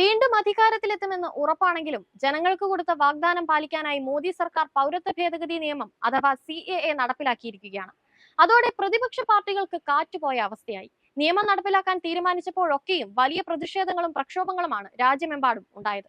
വീണ്ടും അധികാരത്തിലെത്തുമെന്ന് ഉറപ്പാണെങ്കിലും ജനങ്ങൾക്ക് കൊടുത്ത വാഗ്ദാനം പാലിക്കാനായി മോദി സർക്കാർ പൗരത്വ ഭേദഗതി നിയമം അഥവാ സി എ എ നടപ്പിലാക്കിയിരിക്കുകയാണ്. അതോടെ പ്രതിപക്ഷ പാർട്ടികൾക്ക് കാറ്റുപോയ അവസ്ഥയായി. നിയമം നടപ്പിലാക്കാൻ തീരുമാനിച്ചപ്പോഴൊക്കെയും വലിയ പ്രതിഷേധങ്ങളും പ്രക്ഷോഭങ്ങളുമാണ് രാജ്യമെമ്പാടും ഉണ്ടായത്.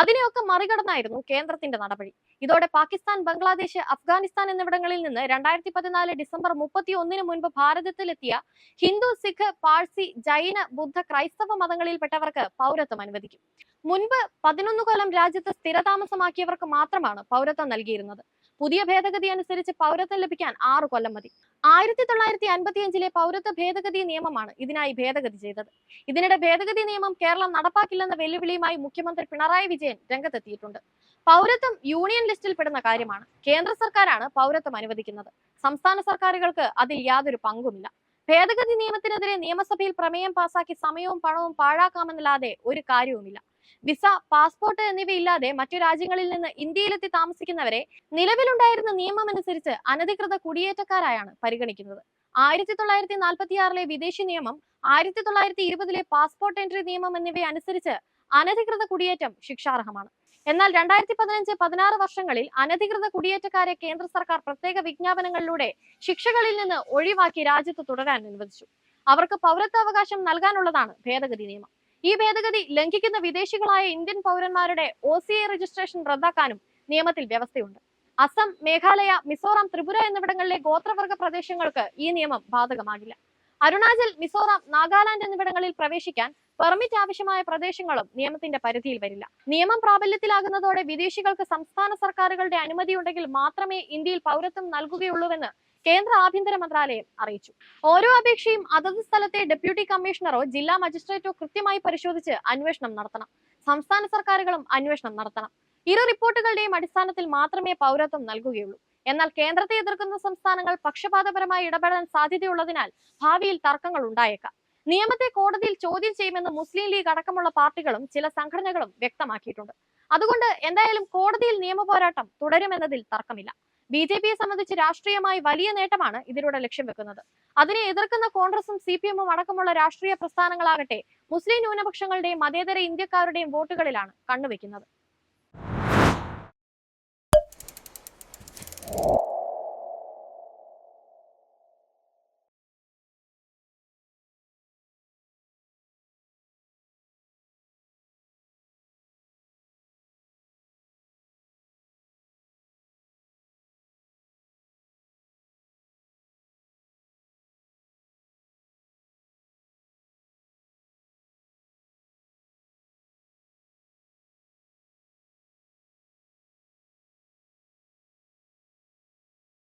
അതിനെയൊക്കെ മറികടന്നായിരുന്നു കേന്ദ്രത്തിന്റെ നടപടി. ഇതോടെ പാകിസ്ഥാൻ ബംഗ്ലാദേശ് അഫ്ഗാനിസ്ഥാൻ എന്നിവിടങ്ങളിൽ നിന്ന് രണ്ടായിരത്തി പതിനാല് ഡിസംബർ മുപ്പത്തി ഒന്നിന് മുൻപ് ഭാരതത്തിലെത്തിയ ഹിന്ദു സിഖ് പാഴ്സി ജൈന ബുദ്ധ ക്രൈസ്തവ മതങ്ങളിൽപ്പെട്ടവർക്ക് പൗരത്വം അനുവദിക്കും. മുൻപ് പതിനൊന്ന് കൊല്ലം രാജ്യത്ത് സ്ഥിരതാമസമാക്കിയവർക്ക് മാത്രമാണ് പൗരത്വം നൽകിയിരുന്നത്. പുതിയ ഭേദഗതി അനുസരിച്ച് പൗരത്വം ലഭിക്കാൻ ആറ് കൊല്ലം മതി. ആയിരത്തി തൊള്ളായിരത്തി അൻപത്തിയഞ്ചിലെ പൗരത്വ ഭേദഗതി നിയമമാണ് ഇതിനായി ഭേദഗതി ചെയ്തത്. ഇതിനിടെ ഭേദഗതി നിയമം കേരളം നടപ്പാക്കില്ലെന്ന വെല്ലുവിളിയുമായി മുഖ്യമന്ത്രി പിണറായി വിജയൻ രംഗത്തെത്തിയിട്ടുണ്ട്. പൗരത്വം യൂണിയൻ ലിസ്റ്റിൽ പെടുന്ന കാര്യമാണ്. കേന്ദ്ര സർക്കാരാണ് പൗരത്വം അനുവദിക്കുന്നത്. സംസ്ഥാന സർക്കാരുകൾക്ക് അതിൽ യാതൊരു പങ്കുമില്ല. ഭേദഗതി നിയമത്തിനെതിരെ നിയമസഭയിൽ പ്രമേയം പാസാക്കി സമയവും പണവും പാഴാക്കാമെന്നല്ലാതെ ഒരു കാര്യവുമില്ല. വിസ പാസ്പോർട്ട് എന്നിവയില്ലാതെ മറ്റു രാജ്യങ്ങളിൽ നിന്ന് ഇന്ത്യയിലെത്തി താമസിക്കുന്നവരെ നിലവിലുണ്ടായിരുന്ന നിയമമനുസരിച്ച് അനധികൃത കുടിയേറ്റക്കാരായാണ് പരിഗണിക്കുന്നത്. ആയിരത്തി തൊള്ളായിരത്തി നാൽപ്പത്തിയാറിലെ വിദേശി നിയമം ആയിരത്തി തൊള്ളായിരത്തി ഇരുപതിലെ പാസ്പോർട്ട് എൻട്രി നിയമം എന്നിവ അനുസരിച്ച് അനധികൃത കുടിയേറ്റം ശിക്ഷാർഹമാണ്. എന്നാൽ രണ്ടായിരത്തി പതിനഞ്ച് പതിനാറ് വർഷങ്ങളിൽ അനധികൃത കുടിയേറ്റക്കാരെ കേന്ദ്ര സർക്കാർ പ്രത്യേക വിജ്ഞാപനങ്ങളിലൂടെ ശിക്ഷകളിൽ നിന്ന് ഒഴിവാക്കി രാജ്യത്ത് തുടരാൻ അനുവദിച്ചു അവർക്ക് പൗരത്വാവകാശം നൽകാനുള്ളതാണ് ഭേദഗതി നിയമം. ഈ ഭേദഗതി ലംഘിക്കുന്ന വിദേശികളായ ഇന്ത്യൻ പൗരന്മാരുടെ ഒ സി എ രജിസ്ട്രേഷൻ റദ്ദാക്കാനും നിയമത്തിൽ വ്യവസ്ഥയുണ്ട്. അസം മേഘാലയ മിസോറാം ത്രിപുര എന്നിവിടങ്ങളിലെ ഗോത്രവർഗ പ്രദേശങ്ങൾക്ക് ഈ നിയമം ബാധകമാകില്ല. അരുണാചൽ മിസോറാം നാഗാലാൻഡ് എന്നിവിടങ്ങളിൽ പ്രവേശിക്കാൻ പെർമിറ്റ് ആവശ്യമായ പ്രദേശങ്ങളും നിയമത്തിന്റെ പരിധിയിൽ വരില്ല. നിയമം പ്രാബല്യത്തിലാകുന്നതോടെ വിദേശികൾക്ക് സംസ്ഥാന സർക്കാരുകളുടെ അനുമതി ഉണ്ടെങ്കിൽ മാത്രമേ ഇന്ത്യയിൽ പൗരത്വം നൽകുകയുള്ളൂവെന്ന് കേന്ദ്ര ആഭ്യന്തര മന്ത്രാലയം അറിയിച്ചു. ഓരോ അപേക്ഷയും അതത് സ്ഥലത്തെ ഡെപ്യൂട്ടി കമ്മീഷണറോ ജില്ലാ മജിസ്ട്രേറ്റോ കൃത്യമായി പരിശോധിച്ച് അന്വേഷണം നടത്തണം. സംസ്ഥാന സർക്കാരുകളും അന്വേഷണം നടത്തണം. ഇരു റിപ്പോർട്ടുകളുടെയും അടിസ്ഥാനത്തിൽ മാത്രമേ പൗരത്വം നൽകുകയുള്ളൂ. എന്നാൽ കേന്ദ്രത്തെ എതിർക്കുന്ന സംസ്ഥാനങ്ങൾ പക്ഷപാതപരമായി ഇടപെടാൻ സാധ്യതയുള്ളതിനാൽ ഭാവിയിൽ തർക്കങ്ങൾ ഉണ്ടായേക്കാം. നിയമത്തെ കോടതിയിൽ ചോദ്യം ചെയ്യുമെന്ന് മുസ്ലിം ലീഗ് അടക്കമുള്ള പാർട്ടികളും ചില സംഘടനകളും വ്യക്തമാക്കിയിട്ടുണ്ട്. അതുകൊണ്ട് എന്തായാലും കോടതിയിൽ നിയമ പോരാട്ടം തുടരുമെന്നതിൽ തർക്കമില്ല. ബി ജെ പിയെ സംബന്ധിച്ച് രാഷ്ട്രീയമായി വലിയ നേട്ടമാണ് ഇതിലൂടെ ലക്ഷ്യം വെക്കുന്നത്. അതിനെ എതിർക്കുന്ന കോൺഗ്രസും സി പി എമ്മും അടക്കമുള്ള രാഷ്ട്രീയ പ്രസ്ഥാനങ്ങളാകട്ടെ മുസ്ലിം ന്യൂനപക്ഷങ്ങളുടെയും മതേതര ഇന്ത്യക്കാരുടെയും വോട്ടുകളിലാണ് കണ്ണുവെക്കുന്നത്.